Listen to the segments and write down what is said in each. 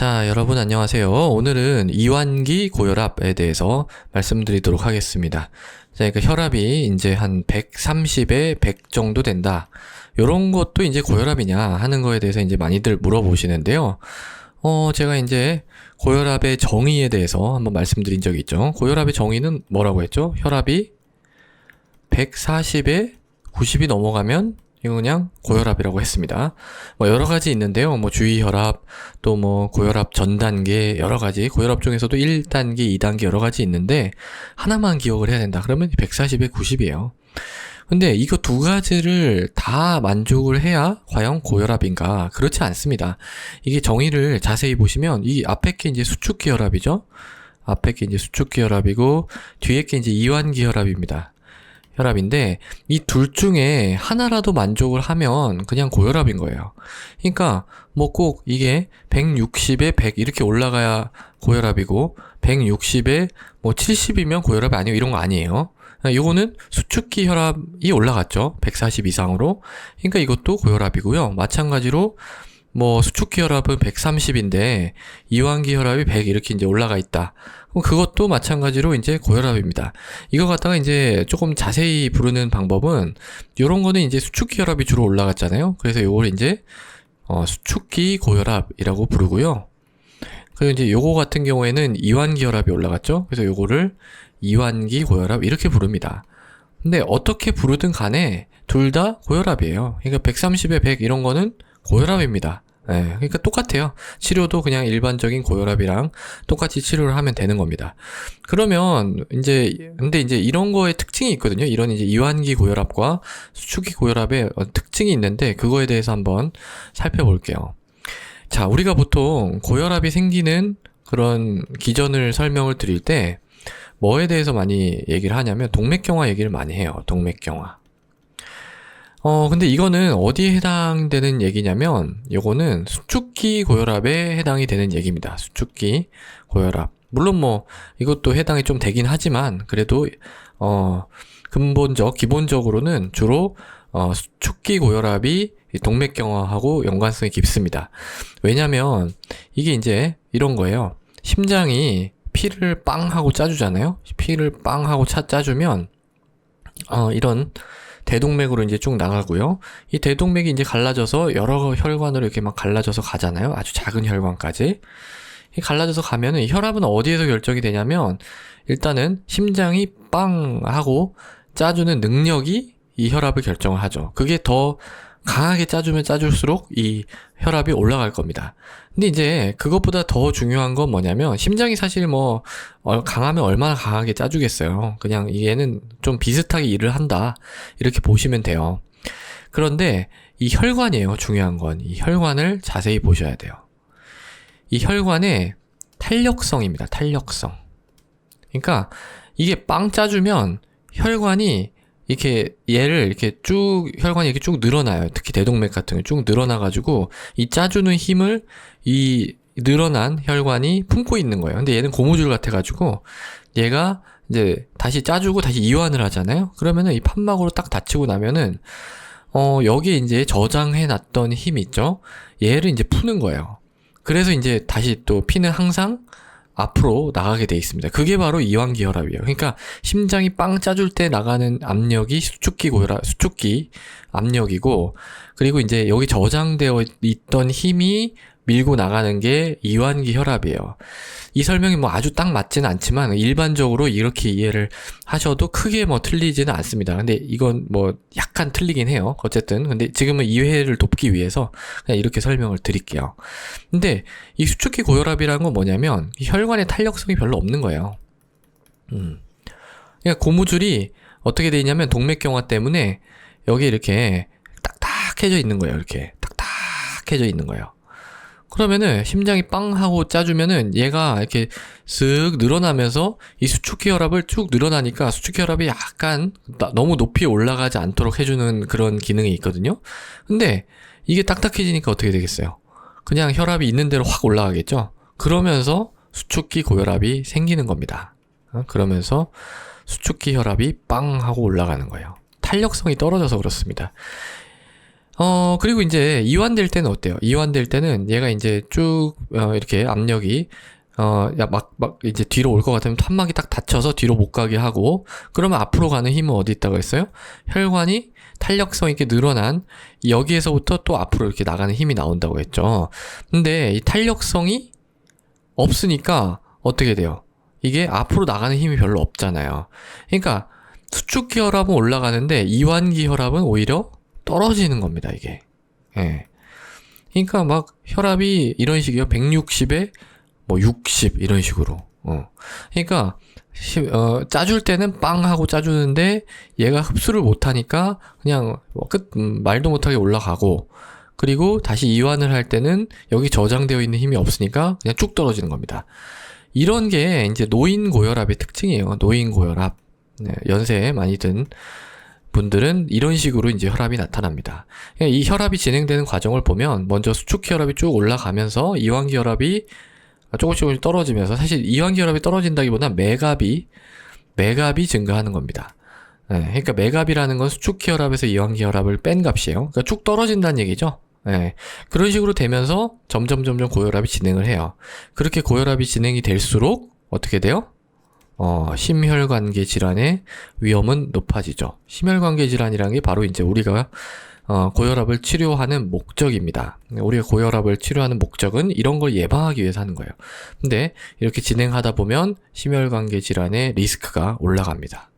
자, 여러분 안녕하세요. 오늘은 이완기 고혈압에 대해서 말씀드리도록 하겠습니다. 자, 그러니까 혈압이 이제 한 130에 100 정도 된다. 요런 것도 이제 고혈압이냐 하는 거에 대해서 이제 많이들 물어보시는데요. 어, 제가 이제 고혈압의 정의에 대해서 한번 말씀드린 적이 있죠. 고혈압의 정의는 뭐라고 했죠? 혈압이 140에 90이 넘어가면 이거 그냥 고혈압이라고 했습니다. 뭐 여러 가지 있는데요. 뭐 주의 혈압, 또 뭐 고혈압 전 단계 여러 가지 고혈압 중에서도 1단계, 2단계 여러 가지 있는데 하나만 기억을 해야 된다. 그러면 140에 90이에요. 근데 이거 두 가지를 다 만족을 해야 과연 고혈압인가? 그렇지 않습니다. 이게 정의를 자세히 보시면 이 앞에 게 이제 수축 기 혈압이죠. 앞에 게 이제 수축 기 혈압이고 뒤에 게 이제 이완 기 혈압입니다. 혈압인데 이 둘 중에 하나라도 만족을 하면 그냥 고혈압인 거예요. 그러니까 뭐 꼭 이게 160에 100 이렇게 올라가야 고혈압이고 160에 뭐 70이면 고혈압이 아니고 이런 거 아니에요. 요거는 수축기 혈압이 올라갔죠. 140 이상으로. 그러니까 이것도 고혈압이고요. 마찬가지로 뭐 수축기 혈압은 130인데 이완기 혈압이 100 이렇게 이제 올라가 있다. 그럼 그것도 마찬가지로 이제 고혈압입니다. 이거 갖다가 이제 조금 자세히 부르는 방법은 요런 거는 이제 수축기 혈압이 주로 올라갔잖아요. 그래서 요걸 이제 어, 수축기 고혈압이라고 부르고요. 그리고 이제 요거 같은 경우에는 이완기 혈압이 올라갔죠. 그래서 요거를 이완기 고혈압 이렇게 부릅니다. 근데 어떻게 부르든 간에 둘 다 고혈압이에요. 그러니까 130에 100 이런 거는 고혈압입니다. 네, 그러니까 똑같아요. 치료도 그냥 일반적인 고혈압이랑 똑같이 치료를 하면 되는 겁니다. 그러면 이제 근데 이제 이런 거에 특징이 있거든요. 이런 이제 이완기 고혈압과 수축기 고혈압의 특징이 있는데 그거에 대해서 한번 살펴볼게요. 자, 우리가 보통 고혈압이 생기는 그런 기전을 설명을 드릴 때 뭐에 대해서 많이 얘기를 하냐면 동맥경화 얘기를 많이 해요. 동맥경화. 어, 근데 이거는 어디에 해당되는 얘기냐면, 요거는 수축기 고혈압에 해당이 되는 얘기입니다. 수축기 고혈압. 물론 뭐, 이것도 해당이 좀 되긴 하지만, 그래도, 어, 근본적, 기본적으로는 주로, 어, 수축기 고혈압이 동맥경화하고 연관성이 깊습니다. 왜냐면, 이게 이제 이런 거예요. 심장이 피를 빵 하고 짜주잖아요? 피를 빵 하고 차 짜주면, 어, 이런, 대동맥으로 이제 쭉 나가고요. 이 대동맥이 이제 갈라져서 여러 혈관으로 이렇게 막 갈라져서 가잖아요. 아주 작은 혈관까지. 이 갈라져서 가면은 혈압은 어디에서 결정이 되냐면 일단은 심장이 빵 하고 짜주는 능력이 이 혈압을 결정을 하죠. 그게 더 강하게 짜주면 짜줄수록 이 혈압이 올라갈 겁니다. 근데 이제 그것보다 더 중요한 건 뭐냐면 심장이 사실 뭐 강하면 얼마나 강하게 짜주겠어요. 그냥 얘는 좀 비슷하게 일을 한다. 이렇게 보시면 돼요. 그런데 이 혈관이에요. 중요한 건. 이 혈관을 자세히 보셔야 돼요. 이 혈관의 탄력성입니다. 탄력성. 그러니까 이게 빵 짜주면 혈관이 이렇게 얘를 이렇게 쭉 혈관이 이렇게 쭉 늘어나요. 특히 대동맥 같은 게 쭉 늘어나가지고 이 짜주는 힘을 이 늘어난 혈관이 품고 있는 거예요. 근데 얘는 고무줄 같아가지고 얘가 이제 다시 짜주고 다시 이완을 하잖아요. 그러면은 이 판막으로 딱 닫히고 나면은 어 여기에 이제 저장해 놨던 힘 있죠. 얘를 이제 푸는 거예요. 그래서 이제 다시 또 피는 항상 앞으로 나가게 돼 있습니다. 그게 바로 이완기 혈압이에요. 그러니까 심장이 빵 짜줄 때 나가는 압력이 수축기 고혈압, 수축기 압력이고, 그리고 이제 여기 저장되어 있던 힘이 밀고 나가는 게 이완기 혈압이에요. 이 설명이 뭐 아주 딱 맞지는 않지만 일반적으로 이렇게 이해를 하셔도 크게 뭐 틀리지는 않습니다. 근데 이건 뭐 약간 틀리긴 해요. 어쨌든 근데 지금은 이해를 돕기 위해서 그냥 이렇게 설명을 드릴게요. 근데 이 수축기 고혈압이라는 건 뭐냐면 혈관의 탄력성이 별로 없는 거예요. 음. 그러니까 고무줄이 어떻게 돼 있냐면 동맥경화 때문에 여기 이렇게 딱딱해져 있는 거예요. 이렇게 딱딱해져 있는 거예요. 그러면은 심장이 빵 하고 짜주면은 얘가 이렇게 쓱 늘어나면서 이 수축기 혈압을 쭉 늘어나니까 수축기 혈압이 약간 너무 높이 올라가지 않도록 해주는 그런 기능이 있거든요. 근데 이게 딱딱해지니까 어떻게 되겠어요? 그냥 혈압이 있는 대로 확 올라가겠죠? 그러면서 수축기 고혈압이 생기는 겁니다. 어? 그러면서 수축기 혈압이 빵 하고 올라가는 거예요. 탄력성이 떨어져서 그렇습니다. 어, 그리고 이제 이완될 때는 어때요? 이완될 때는 얘가 이제 쭉, 어, 이렇게 압력이, 어, 야, 막, 막, 이제 뒤로 올 것 같으면 탄막이 딱 닫혀서 뒤로 못 가게 하고, 그러면 앞으로 가는 힘은 어디 있다고 했어요? 혈관이 탄력성 있게 늘어난, 여기에서부터 또 앞으로 이렇게 나가는 힘이 나온다고 했죠. 근데 이 탄력성이 없으니까 어떻게 돼요? 이게 앞으로 나가는 힘이 별로 없잖아요. 그러니까 수축 기 혈압은 올라가는데 이완 기 혈압은 오히려 떨어지는 겁니다, 이게. 예. 그러니까 막 혈압이 이런 식이요. 160에 뭐 60 이런 식으로. 어. 그러니까 시- 어, 짜줄 때는 빵 하고 짜주는데 얘가 흡수를 못 하니까 그냥 뭐끝 음, 말도 못하게 올라가고 그리고 다시 이완을 할 때는 여기 저장되어 있는 힘이 없으니까 그냥 쭉 떨어지는 겁니다. 이런 게 이제 노인 고혈압의 특징이에요. 노인 고혈압. 네, 연세에 많이 든 분들은 이런 식으로 이제 혈압이 나타납니다. 그러니까 이 혈압이 진행되는 과정을 보면 먼저 수축기 혈압이 쭉 올라가면서 이완기 혈압이 조금씩 조금씩 떨어지면서 사실 이완기 혈압이 떨어진다기보다 맥압이 맥압이 증가하는 겁니다. 네, 그러니까 맥압이라는 건 수축기 혈압에서 이완기 혈압을 뺀 값이에요. 그러니까 쭉 떨어진다는 얘기죠. 네, 그런 식으로 되면서 점점 점점 고혈압이 진행을 해요. 그렇게 고혈압이 진행이 될수록 어떻게 돼요? 어, 심혈관계 질환의 위험은 높아지죠. 심혈관계 질환이라는 게 바로 이제 우리가 어, 고혈압을 치료하는 목적입니다. 우리가 고혈압을 치료하는 목적은 이런 걸 예방하기 위해서 하는 거예요. 근데 이렇게 진행하다 보면 심혈관계 질환의 리스크가 올라갑니다.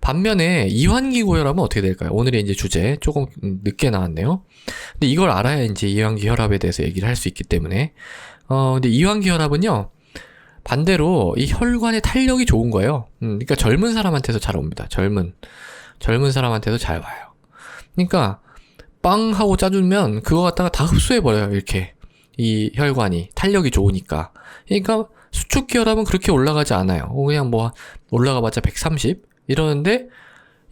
반면에 이완기 고혈압은 어떻게 될까요? 오늘의 이제 주제 조금 늦게 나왔네요. 근데 이걸 알아야 이제 이완기 혈압에 대해서 얘기를 할 수 있기 때문에 어 근데 이완기 혈압은요 반대로 이 혈관의 탄력이 좋은 거예요. 음, 그러니까 젊은 사람한테서 잘 옵니다. 젊은 젊은 사람한테도 잘 와요. 그러니까 빵 하고 짜주면 그거 갖다가 다 흡수해 버려요. 이렇게 이 혈관이 탄력이 좋으니까. 그러니까 수축 기 혈압은 그렇게 올라가지 않아요. 어, 그냥 뭐 올라가봤자 130 이러는데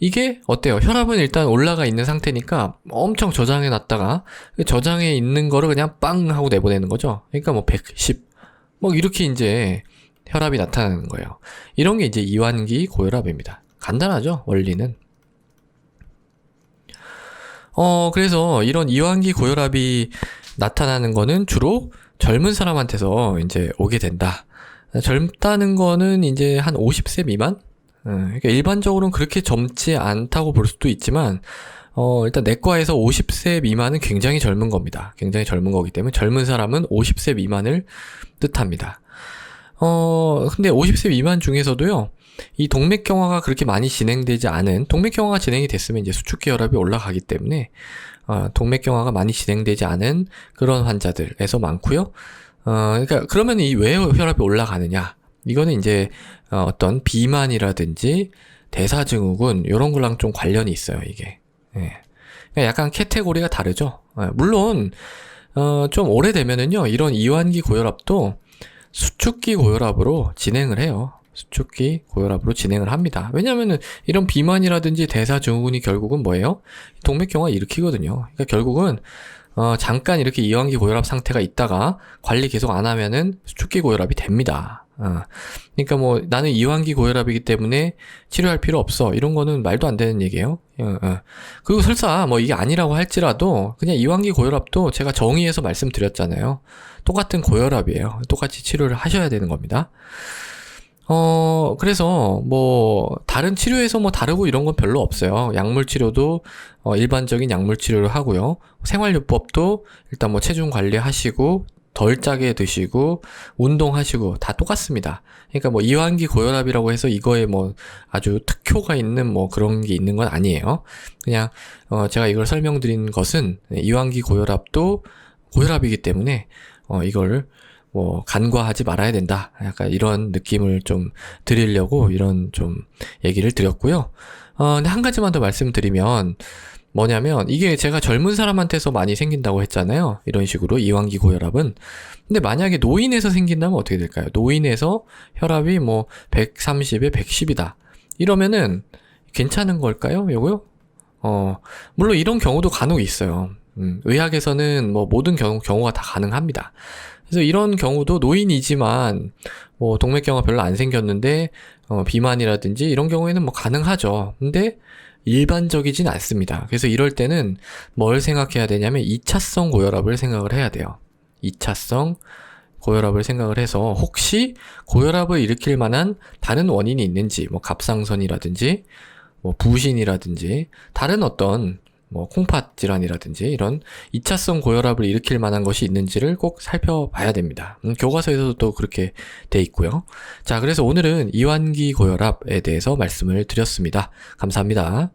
이게 어때요? 혈압은 일단 올라가 있는 상태니까 엄청 저장해 놨다가 저장해 있는 거를 그냥 빵 하고 내보내는 거죠. 그러니까 뭐 110, 뭐 이렇게 이제 혈압이 나타나는 거예요. 이런 게 이제 이완기 고혈압입니다. 간단하죠? 원리는. 어, 그래서 이런 이완기 고혈압이 나타나는 거는 주로 젊은 사람한테서 이제 오게 된다. 젊다는 거는 이제 한 50세 미만? 어, 그러니까 일반적으로는 그렇게 젊지 않다고 볼 수도 있지만, 어, 일단 내과에서 50세 미만은 굉장히 젊은 겁니다. 굉장히 젊은 거기 때문에 젊은 사람은 50세 미만을 뜻합니다. 어, 근데 50세 미만 중에서도요, 이 동맥경화가 그렇게 많이 진행되지 않은, 동맥경화가 진행이 됐으면 이제 수축기 혈압이 올라가기 때문에, 어, 동맥경화가 많이 진행되지 않은 그런 환자들에서 많고요. 어, 그러니까 그러면 이 왜 혈압이 올라가느냐? 이거는 이제 어, 어떤 비만이라든지 대사증후군 이런 거랑 좀 관련이 있어요. 이게. 예. 그러니까 약간 캐테고리가 다르죠. 예, 물론 어, 좀 오래되면은요 이런 이완기 고혈압도 수축기 고혈압으로 진행을 해요. 수축기 고혈압으로 진행을 합니다. 왜냐면은 이런 비만이라든지 대사 증후군이 결국은 뭐예요? 동맥경화 일으키거든요. 그러니까 결국은 어, 잠깐 이렇게 이완기 고혈압 상태가 있다가 관리 계속 안 하면은 수축기 고혈압이 됩니다. 어. 그러니까 뭐 나는 이완기 고혈압이기 때문에 치료할 필요 없어. 이런 거는 말도 안 되는 얘기예요. 어, 어. 그리고 설사 뭐 이게 아니라고 할지라도 그냥 이완기 고혈압도 제가 정의해서 말씀드렸잖아요. 똑같은 고혈압이에요. 똑같이 치료를 하셔야 되는 겁니다. 어, 그래서 뭐 다른 치료에서 뭐 다르고 이런 건 별로 없어요. 약물 치료도 어, 일반적인 약물 치료를 하고요. 생활요법도 일단 뭐 체중 관리하시고 덜 짜게 드시고 운동하시고 다 똑같습니다. 그러니까 뭐 이완기 고혈압이라고 해서 이거에 뭐 아주 특효가 있는 뭐 그런 게 있는 건 아니에요. 그냥 어 제가 이걸 설명드린 것은 이완기 고혈압도 고혈압이기 때문에 어 이걸 뭐 간과하지 말아야 된다. 약간 이런 느낌을 좀 드리려고 이런 좀 얘기를 드렸고요. 어 근데 한 가지만 더 말씀드리면 뭐냐면 이게 제가 젊은 사람한테서 많이 생긴다고 했잖아요. 이런 식으로 이완기 고혈압은. 근데 만약에 노인에서 생긴다면 어떻게 될까요? 노인에서 혈압이 뭐 130에 110이다. 이러면은 괜찮은 걸까요? 요거요? 어, 물론 이런 경우도 간혹 있어요. 음, 의학에서는 뭐 모든 경우, 경우가 다 가능합니다. 그래서 이런 경우도 노인이지만 뭐 동맥경화 별로 안 생겼는데 어, 비만이라든지 이런 경우에는 뭐 가능하죠. 근데 일반적이진 않습니다. 그래서 이럴 때는 뭘 생각해야 되냐면 2차성 고혈압을 생각을 해야 돼요. 2차성 고혈압을 생각을 해서 혹시 고혈압을 일으킬 만한 다른 원인이 있는지 뭐 갑상선이라든지 뭐 부신이라든지 다른 어떤 뭐 콩팥 질환이라든지 이런 2차성 고혈압을 일으킬 만한 것이 있는지를 꼭 살펴봐야 됩니다. 음, 교과서에서도 또 그렇게 돼 있고요. 자, 그래서 오늘은 이완기 고혈압에 대해서 말씀을 드렸습니다. 감사합니다.